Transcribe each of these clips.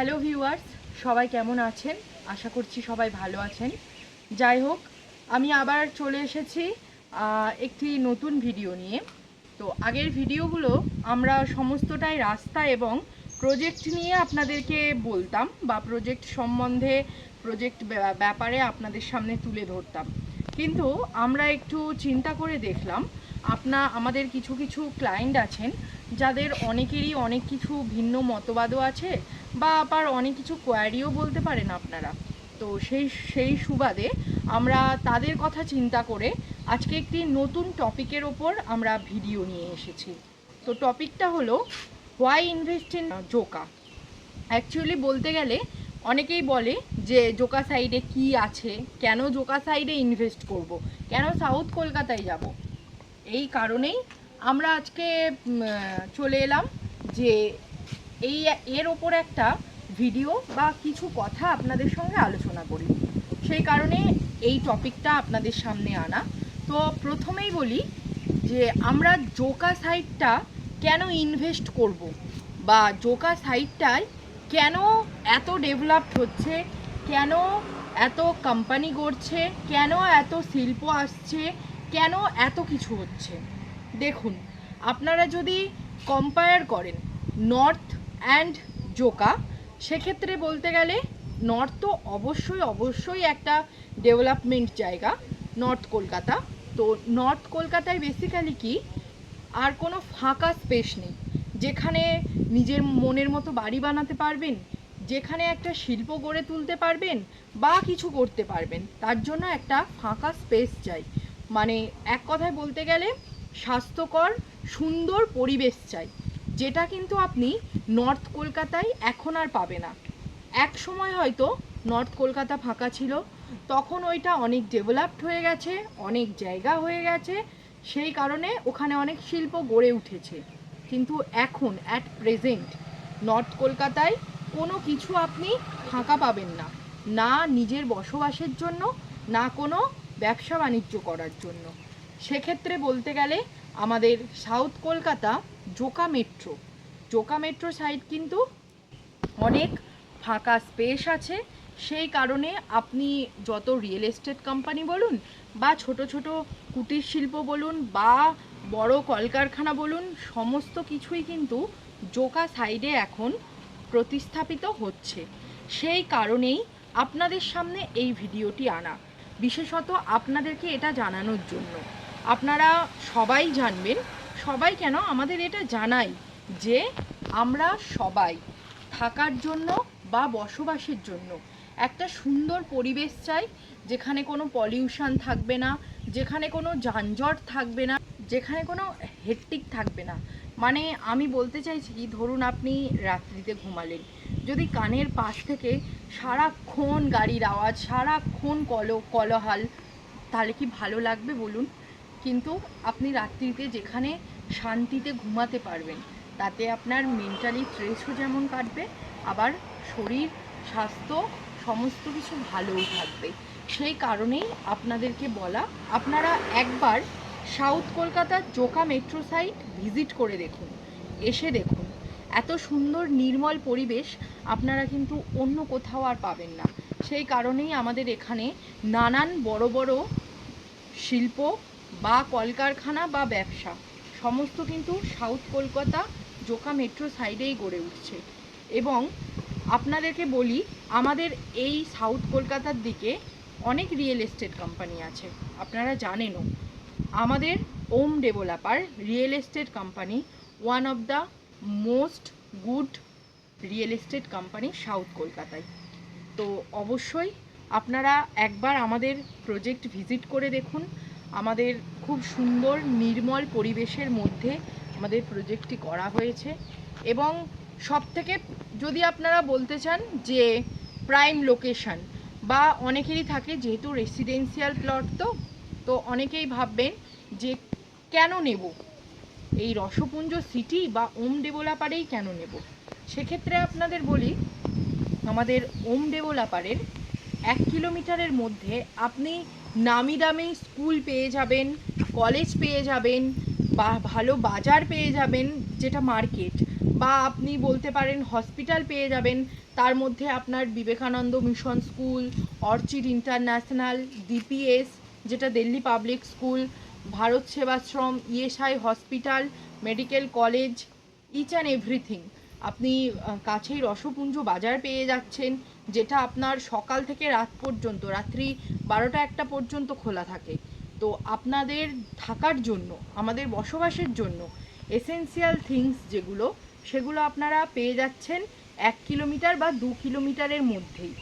Hello viewers, সবাই কেমন আছেন? আশা করছি সবাই ভালো আছেন। যাই হোক, আমি আবার চলে এসেছি একটি নতুন ভিডিও নিয়ে। তো আগের ভিডিওগুলো আমরা সমস্তটাই রাস্তা এবং প্রজেক্ট নিয়ে আপনাদেরকে বলতাম বা প্রজেক্ট সম্বন্ধে, প্রজেক্ট ব্যাপারে আপনাদের সামনে তুলে ধরতাম। কিন্তু আমরা একটু চিন্তা করে দেখলাম, আপনা, আমাদের কিছু কিছু ক্লায়েন্ট আছেন, যাদের অনেকেরই অনেক কিছু ভিন্ন মতবাদও আছে বা আবার অনেক কিছু কোয়ারিও বলতে পারেন আপনারা। তো সেই সেই সুবাদে আমরা তাদের কথা চিন্তা করে আজকে একটি নতুন টপিকের ওপর আমরা ভিডিও নিয়ে এসেছি। তো টপিকটা হলো why invest in Joka actually বলতে গেলে অনেকেই বলে যে জোকা সাইডে কি আছে, কেন জোকা সাইডে ইনভেস্ট করব। কেন সাউথ কলকাতায় যাব? এই কারণেই আমরা আজকে চলে এলাম যে এই এর ওপর একটা ভিডিও বা কিছু কথা আপনাদের সঙ্গে আলোচনা করি। সেই কারণে এই টপিকটা আপনাদের সামনে আনা। তো প্রথমেই বলি যে আমরা জোকা সাইটটা কেন ইনভেস্ট করব বা জোকা সাইটটায় কেন এত ডেভেলপড হচ্ছে, কেন এত কোম্পানি গড়ছে, কেন এত শিল্প আসছে, কেন এত কিছু হচ্ছে। দেখুন, আপনারা যদি কম্পায়ার করেন নর্থ অ্যান্ড জোকা সেক্ষেত্রে বলতে গেলে নর্থ তো অবশ্যই অবশ্যই একটা ডেভেলপমেন্ট জায়গা নর্থ কলকাতা। তো নর্থ কলকাতায় বেসিক্যালি কি, আর কোনো ফাঁকা স্পেস নেই। যেখানে নিজের মনের মতো বাড়ি বানাতে পারবেন, যেখানে একটা শিল্প গড়ে তুলতে পারবেন, বা কিছু করতে পারবেন, তার জন্য একটা ফাঁকা স্পেস চাই। মানে এক কথায় বলতে গেলে স্বাস্থ্যকর, সুন্দর পরিবেশ চাই। যেটা কিন্তু আপনি নর্থ কলকাতায় এখন আর পাবে না। এক সময় হয়তো নর্থ কলকাতা ফাঁকা ছিল, তখন ওইটা অনেক ডেভেলপড হয়ে গেছে, অনেক জায়গা হয়ে গেছে, সেই কারণে ওখানে অনেক শিল্প গড়ে উঠেছে। কিন্তু এখন অ্যাট প্রেজেন্ট নর্থ কলকাতায় কোনো কিছু আপনি ফাঁকা পাবেন না। না নিজের বসবাসের জন্য, না কোনো ব্যবসা বাণিজ্য করার জন্য। সেক্ষেত্রে বলতে গেলে আমাদের south Kolkata Joka metro. Joka metro side কিন্তু অনেক ফাঁকা স্পেস আছে। সেই কারণে আপনি যত রিয়েল এস্টেট কোম্পানি বলুন বা ছোট ছোট কুটির শিল্প বলুন বা বড় কলকারখানা বলুন, সমস্ত কিছুই কিন্তু জোকা সাইডে এখন প্রতিস্থাপিত হচ্ছে। সেই কারণেই আপনাদের সামনে এই ভিডিওটি আনা। বিশেষত আপনাদেরকে এটা জানানোর জন্য। আপনারা সবাই জানবেন, সবাই কেন আমাদের এটা জানাই যে আমরা সবাই থাকার জন্য বা বসবাসের জন্য একটা সুন্দর পরিবেশ চাই, যেখানে কোনো পলিউশন থাকবে না, যেখানে কোনো যানজট থাকবে না, যেখানে কোনো হেট্টিক থাকবে না। মানে আমি বলতে চাইছি কি, ধরুন আপনি রাত্রিতে ঘুমালেন, যদি কানের পাশ থেকে সারাক্ষণ গাড়ির আওয়াজ, সারাক্ষণ কল, কলহাল, তাহলে কি ভালো লাগবে বলুন? কিন্তু আপনি রাত্রিতে যেখানে শান্তিতে ঘুমাতে পারবেন, তাতে আপনার মেন্টালি স্ট্রেসও যেমন কাটবে, আবার শরীর, স্বাস্থ্য, সমস্ত কিছু ভালোও থাকবে। সেই কারণেই আপনাদেরকে বলা, আপনারা একবার সাউথ কলকাতার জোকা মেট্রো সাইট ভিজিট করে দেখুন, এসে দেখুন। এত সুন্দর নির্মল পরিবেশ আপনারা কিন্তু অন্য কোথাও আর পাবেন না। সেই কারণেই আমাদের এখানে নানান বড় বড় শিল্প বা কলকারখানা বা ব্যবসা। সমস্ত কিন্তু সাউথ কলকাতা জোকা মেট্রো সাইডেই গড়ে উঠছে। এবং আপনাদেরকে বলি, আমাদের এই সাউথ কলকাতার দিকে অনেক রিয়েল এস্টেট কোম্পানি আছে। আপনারা জানেনও, আমাদের Om developer real estate company, one of the most good real estate company south কলকাতায়। তো অবশ্যই আপনারা একবার আমাদের প্রজেক্ট ভিজিট করে দেখুন। আমাদের খুব সুন্দর নির্মল পরিবেশের মধ্যে আমাদের প্রজেক্টটি করা হয়েছে এবং সব থেকে যদি আপনারা বলতে চান যে প্রাইম লোকেশন বা অনেকেরই থাকে যেহেতু রেসিডেন্সিয়াল প্লট তো তো অনেকেই ভাববেন যে কেন নেব? এই রসপুঞ্জ সিটি বা ওম ডেভেলপারেই কেন নেব? সেক্ষেত্রে আপনাদের বলি, আমাদের ওম ডেভেলপারের এক কিলোমিটারের মধ্যে আপনি নামি দামি স্কুল পেয়ে যাবেন, কলেজ পেয়ে যাবেন, বা ভালো বাজার পেয়ে যাবেন, যেটা মার্কেট। বা আপনি বলতে পারেন হসপিটাল পেয়ে যাবেন, তার মধ্যে আপনার Vivekananda mission school, orchid international, DPS, যেটা Delhi public school, Bharat Sevashram, ESI hospital, medical college each and everything আপনি কাছেই রসপুঞ্জ বাজার পেয়ে যাচ্ছেন যেটা আপনার সকাল থেকে রাত পর্যন্ত, রাত্রি বারোটা একটা পর্যন্ত খোলা থাকে। তো আপনাদের থাকার জন্য, আমাদের বসবাসের জন্য এসেনশিয়াল থিংস যেগুলো, সেগুলো আপনারা পেয়ে যাচ্ছেন এক কিলোমিটার বা দু কিলোমিটারের মধ্যেই।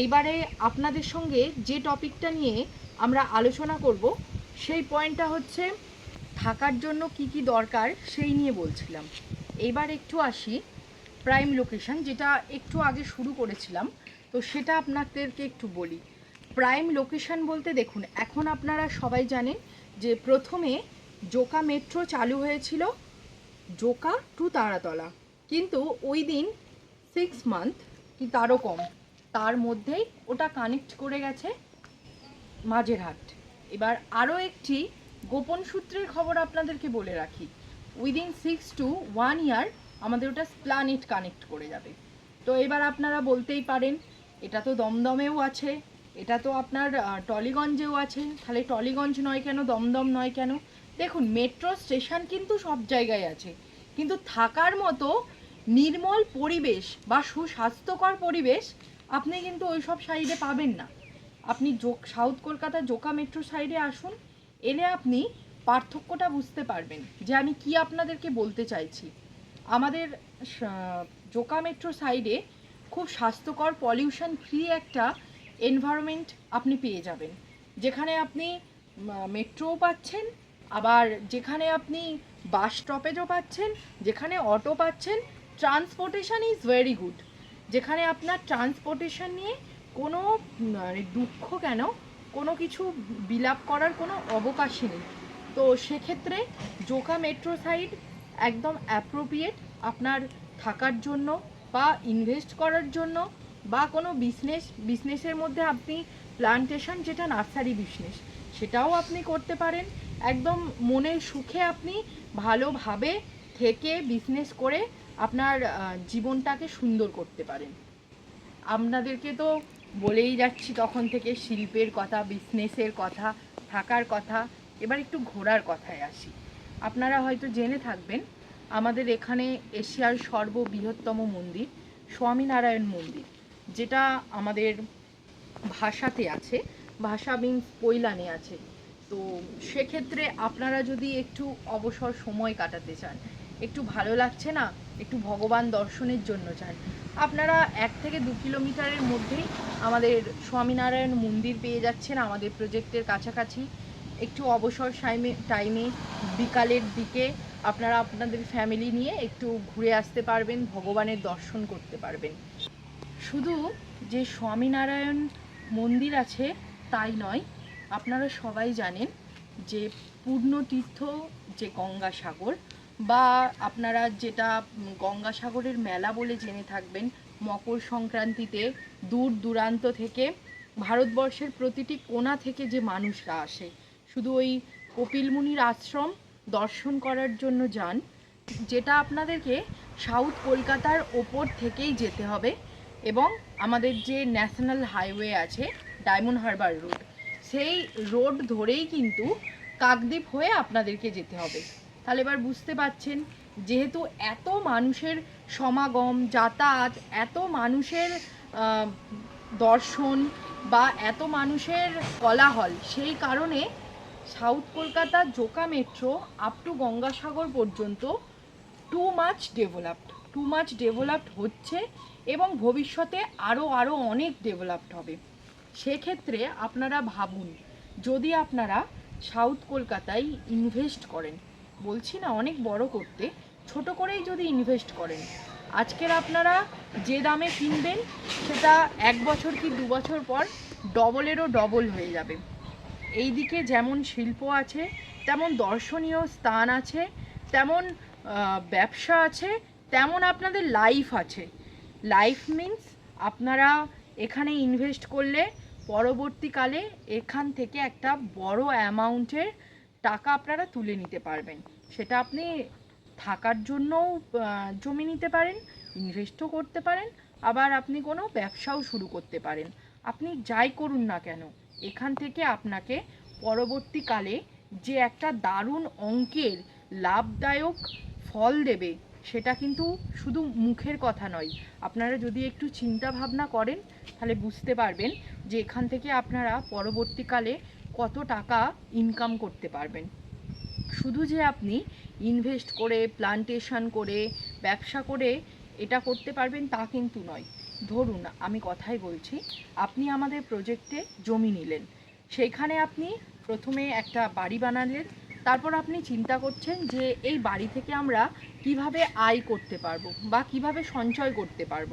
এইবারে আপনাদের সঙ্গে যে টপিকটা নিয়ে আমরা আলোচনা করব, সেই পয়েন্টটা হচ্ছে থাকার জন্য কি কি দরকার, সেই নিয়ে বলছিলাম। এইবার একটু আসি। প্রাইম লোকেশান যেটা একটু আগে শুরু করেছিলাম, তো সেটা আপনাদেরকে একটু বলি। প্রাইম লোকেশন বলতে দেখুন, এখন আপনারা সবাই জানেন যে প্রথমে জোকা মেট্রো চালু হয়েছিল, জোকা টু তারাতলা। কিন্তু ওই দিন সিক্স মান্থ কি তারও কম, তার মধ্যেই ওটা কানেক্ট করে গেছে মাঝেরহাট। এবার আরও একটি গোপন সূত্রের খবর আপনাদেরকে বলে রাখি। Within six to one year আমাদের ওটা স্প্লানেট কানেক্ট করে যাবে। তো এবার আপনারা বলতেই পারেন, এটা তো দমদমেও আছে, এটা তো আপনার টলিগঞ্জেও আছে। তাহলে টলিগঞ্জ নয় কেন, দমদম নয় কেন? দেখুন, মেট্রো স্টেশন কিন্তু সব জায়গায় আছে। কিন্তু থাকার মতো নির্মল পরিবেশ বা সুস্বাস্থ্যকর পরিবেশ আপনি কিন্তু ওই সব সাইডে পাবেন না। আপনি সাউথ কলকাতা জোকা মেট্রো সাইডে আসুন, এলে আপনি পার্থক্যটা বুঝতে পারবেন যে আমি কি আপনাদেরকে বলতে চাইছি। আমাদের জোকা মেট্রো সাইডে খুব স্বাস্থ্যকর পলিউশন ফ্রি একটা এনভায়রনমেন্ট আপনি পেয়ে যাবেন। যেখানে আপনি মেট্রোও পাচ্ছেন, আবার যেখানে আপনি বাস স্টপেজও পাচ্ছেন, যেখানে অটো পাচ্ছেন ট্রান্সপোর্টেশন ইজ ভেরি গুড যেখানে আপনার ট্রান্সপোর্টেশন নিয়ে কোনো মানে দুঃখ কেন, কোনো কিছু বিলাপ করার কোনো অবকাশই নেই। তো সেক্ষেত্রে জোকা মেট্রো সাইড একদম অ্যাপ্রোপ্রিয়েট আপনার থাকার জন্য বা ইনভেস্ট করার জন্য বা কোনো বিজনেস বিজনেসের মধ্যে আপনি প্লান্টেশন যেটা নার্সারি বিজনেস সেটাও আপনি করতে পারেন। একদম মনের সুখে আপনি ভালোভাবে থেকে বিজনেস করে আপনার জীবনটাকে সুন্দর করতে পারেন। আপনাদেরকে তো বলেই যাচ্ছি তখন থেকে শিল্পের কথা বিজনেসের কথা, থাকার কথা, এবার একটু ঘোরার কথায় আসি। আপনারা হয়তো জেনে থাকবেন, আমাদের এখানে এশিয়ার সর্ববৃহত্তম মন্দির স্বামীনারায়ণ মন্দির, যেটা আমাদের ভাষাতে আছে। ভাষা মিন্স পৈলানে আছে। তো সেক্ষেত্রে আপনারা যদি একটু অবসর সময় কাটাতে চান, একটু ভালো লাগছে না? একটু ভগবান দর্শনের জন্য চান। আপনারা এক থেকে দু কিলোমিটারের মধ্যেই আমাদের স্বামীনারায়ণ মন্দির পেয়ে যাচ্ছেন আমাদের প্রজেক্টের কাছাকাছি। একটু অবসর টাইমে টাইমে বিকালের দিকে আপনারা আপনাদের ফ্যামিলি নিয়ে একটু ঘুরে আসতে পারবেন, ভগবানের দর্শন করতে পারবেন। শুধু যে স্বামীনারায়ণ মন্দির আছে তাই নয়, আপনারা সবাই জানেন যে পূর্ণতীর্থ যে গঙ্গাসাগর বা আপনারা যেটা গঙ্গাসাগরের মেলা বলে জেনে থাকবেন, মকর সংক্রান্তিতে দূর দূরান্ত থেকে ভারতবর্ষের প্রতিটি কোণা থেকে যে মানুষরা আসে শুধু ওই কপিল মুনির আশ্রম দর্শন করার জন্য যান, যেটা আপনাদেরকে সাউথ কলকাতার ওপর থেকেই যেতে হবে এবং আমাদের যে ন্যাশনাল হাইওয়ে আছে, ডায়মন্ড হারবার রোড, সেই রোড ধরেই কিন্তু কাকদ্বীপ হয়ে আপনাদেরকে যেতে হবে। তাহলে এবার বুঝতে পাচ্ছেন, যেহেতু এত মানুষের সমাগম, যাতায়াত, এত মানুষের দর্শন বা এত মানুষের কোলাহল, সেই কারণে south Kolkata Joka metro up to Gangasagar পর্যন্ত too much developed too much developed হচ্ছে এবং ভবিষ্যতে আরও আরও অনেক ডেভেলপড হবে। সেক্ষেত্রে আপনারা ভাবুন, যদি আপনারা সাউথ কলকাতায় ইনভেস্ট করেন, বলছি না অনেক বড় করতে, ছোট করেই যদি ইনভেস্ট করেন, আজকের আপনারা যে দামে কিনবেন, সেটা এক বছর কি দু বছর পর ডবলেরও ডবল হয়ে যাবে। এই দিকে যেমন শিল্প আছে, তেমন দর্শনীয় স্থান আছে, তেমন ব্যবসা আছে, তেমন আপনাদের লাইফ আছে। লাইফ মিন্স আপনারা এখানে ইনভেস্ট করলে পরবর্তীকালে এখান থেকে একটা বড় অ্যামাউন্টের টাকা আপনারা তুলে নিতে পারবেন। সেটা আপনি থাকার জন্যও জমি নিতে পারেন ইনভেস্টও করতে পারেন, আবার আপনি কোনো ব্যবসাও শুরু করতে পারেন। আপনি যাই করুন না কেন এখান থেকে আপনাকে পরবর্তীকালে যে একটা দারুণ অঙ্কের লাভদায়ক ফল দেবে, সেটা কিন্তু শুধু মুখের কথা নয়। আপনারা যদি একটু চিন্তা ভাবনা করেন, তাহলে বুঝতে পারবেন যে এখান থেকে আপনারা পরবর্তীকালে কত টাকা ইনকাম করতে পারবেন। শুধু যে আপনি ইনভেস্ট করে প্লান্টেশন করে, ব্যবসা করে এটা করতে পারবেন তা কিন্তু নয়। ধরুন, আমি কথাই বলছি, আপনি আমাদের প্রজেক্টে জমি নিলেন। সেইখানে আপনি প্রথমে একটা বাড়ি বানালেন, তারপর আপনি চিন্তা করছেন যে এই বাড়ি থেকে আমরা কীভাবে আয় করতে পারব বা কীভাবে সঞ্চয় করতে পারব।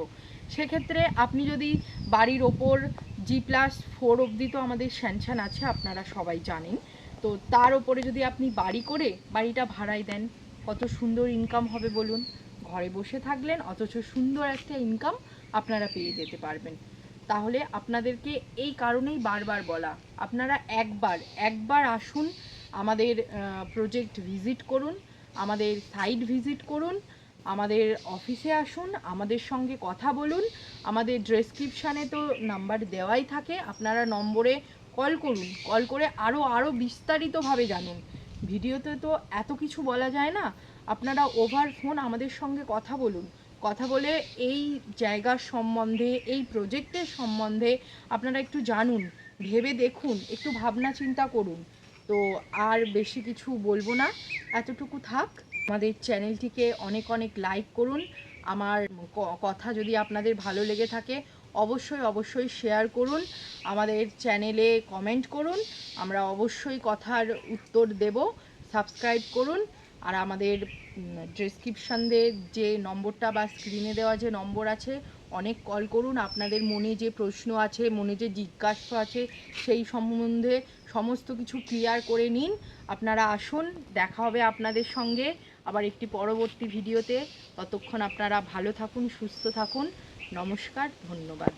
সেক্ষেত্রে আপনি যদি বাড়ির ওপর জি প্লাস ফোর অবধি তো আমাদের স্যাংশন আছে, আপনারা সবাই জানেন। তো তার ওপরে যদি আপনি বাড়ি করে বাড়িটা ভাড়ায় দেন, কত সুন্দর ইনকাম হবে বলুন। ঘরে বসে থাকলেন, অথচ সুন্দর একটা ইনকাম আপনারা পেয়ে যেতে পারবেন। তাহলে আপনাদেরকে এই কারণেই বারবার বলা, আপনারা একবার একবার আসুন, আমাদের প্রজেক্ট ভিজিট করুন, আমাদের সাইট ভিজিট করুন, আমাদের অফিসে আসুন, আমাদের সঙ্গে কথা বলুন, আমাদের ডেসক্রিপশানে তো নাম্বার দেওয়াই থাকে, আপনারা নম্বরে কল করুন কল করে আরও আরও বিস্তারিতভাবে জানুন। ভিডিওতে তো এত কিছু বলা যায় না, আপনারা ওভার ফোন আমাদের সঙ্গে কথা বলুন। কথা বলে এই জায়গার সম্বন্ধে, এই প্রজেক্টের সম্বন্ধে আপনারা একটু জানুন, ভেবে দেখুন, একটু ভাবনা চিন্তা করুন। তো আর বেশি কিছু বলব না, এতটুকু থাক। আমাদের চ্যানেলটিকে অনেক অনেক লাইক করুন। আমার কথা যদি আপনাদের ভালো লেগে থাকে, অবশ্যই অবশ্যই শেয়ার করুন। আমাদের চ্যানেলে কমেন্ট করুন। আমরা অবশ্যই কথার উত্তর দেব। সাবস্ক্রাইব করুন। আর আমাদের ডেসক্রিপশান যে নম্বরটা বা স্ক্রিনে দেওয়া যে নম্বর আছে, অনেক কল করুন। আপনাদের মনে যে প্রশ্ন আছে, মনে যে জিজ্ঞাসা আছে, সেই সম্বন্ধে সমস্ত কিছু ক্লিয়ার করে নিন। আপনারা আসুন, দেখা হবে আপনাদের সঙ্গে আবার একটি পরবর্তী ভিডিওতে ততক্ষণ আপনারা ভালো থাকুন, সুস্থ থাকুন। নমস্কার, ধন্যবাদ।